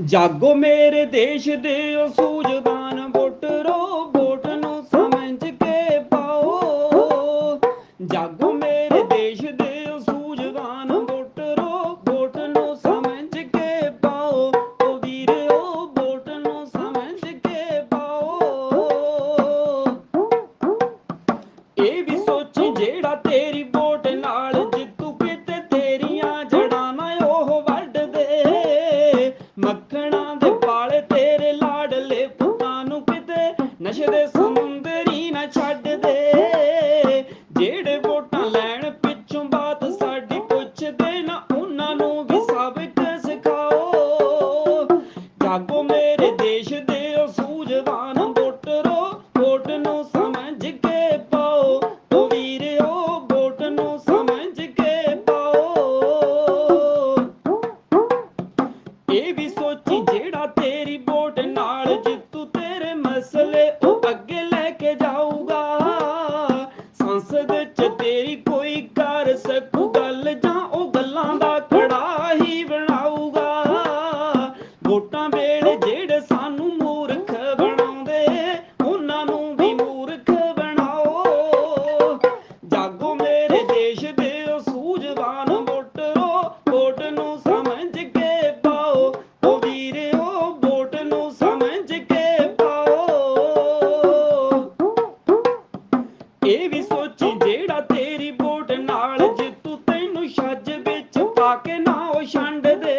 ਜਾਗੋ ਮੇਰੇ ਦੇਸ਼ ਦੇ ਓ ਸੂਝਵਾਨ ਵੋਟਰੋ ਵੋਟ ਨੂੰ ਸਮਝ ਕੇ ਪਾਓ। ਜਾਗੋ ਮੇਰੇ ਦੇਸ਼ ਦੇ ਓ ਸੂਝਵਾਨ ਵੋਟਰੋ ਵੋਟ ਨੂੰ ਸਮਝ ਕੇ ਪਾਓ। ਓ ਵੀਰੋ, ਵੋਟ ਨੂੰ ਸਮਝ ਕੇ ਪਾਓ। ਇਹ ਵੀ ਸੋਚੀ ਇਹ ਵੀ ਸੋਚੀ ਜਿਹੜਾ ਤੇਰੀ ਵੋਟ ਨਾਲ ਜਿੱਤੂ, ਤੇਰੇ ਮਸਲੇ ਉਹ ਅੱਗੇ ਲੈ ਕੇ ਜਾਊਗਾ। ਸੰਸਦ ਚ ਤੇਰੀ ਕੋਈ ਕਰ ਸਕੂ ਗੱਲ ਜਾਂ ਉਹ ਗੱਲਾਂ ਦਾ ਕੜਾ ਹੀ ਬਣਾਊਗਾ। ਵੋਟਾਂ ਵੇਲੇ ਇਹ ਵੀ ਸੋਚੀ ਜਿਹੜਾ ਤੇਰੀ ਵੋਟ ਨਾਲ ਜਿੱਤੂ ਤੈਨੂੰ ਛੱਜ ਵਿੱਚ ਪਾ ਕੇ ਨਾ ਉਹ ਛੰਡ ਦੇ।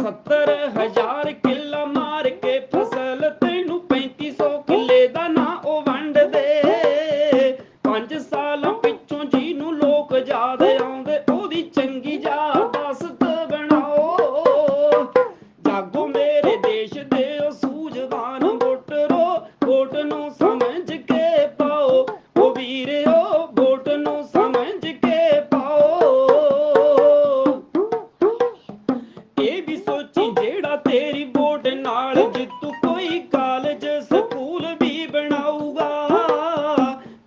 70000 ਕਿੱਲਾ ਮਾਰ ਕੇ ਫਸਲ ਤੈਨੂੰ 3500 ਕਿੱਲੇ ਦਾ ਨਾ ਉਹ ਵੰਡ ਦੇ। ਪੰਜ ਸਾਲਾਂ ਤੇਰੀ ਵੋਟ ਨਾਲ ਜਿੱਤੂ ਕੋਈ ਕਾਲਜ, ਸਕੂਲ ਵੀ ਬਣਾਊਗਾ।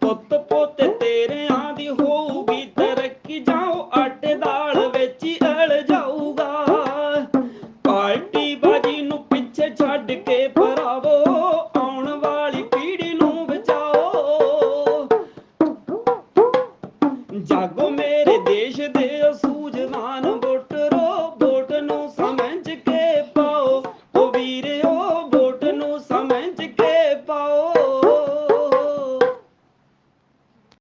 ਪੁੱਤ ਪੋਤੇ ਤੇਰਿਆਂ ਦੀ ਹੋਊਗੀ ਤਰੱਕੀ, ਜਾਓ ਆਟੇ ਦਾਲ ਵਿੱਚ ਹੀ ਅੜ ਜਾਊਗਾ। ਪਾਰਟੀ ਬਾਜੀ ਨੂੰ ਪਿੱਛੇ ਛੱਡ ਕੇ ਭਰਾਵੋ, ਆਉਣ ਵਾਲੀ ਪੀੜ੍ਹੀ ਨੂੰ ਬਚਾਓ। ਜਾਗੋ ਮੇਰੇ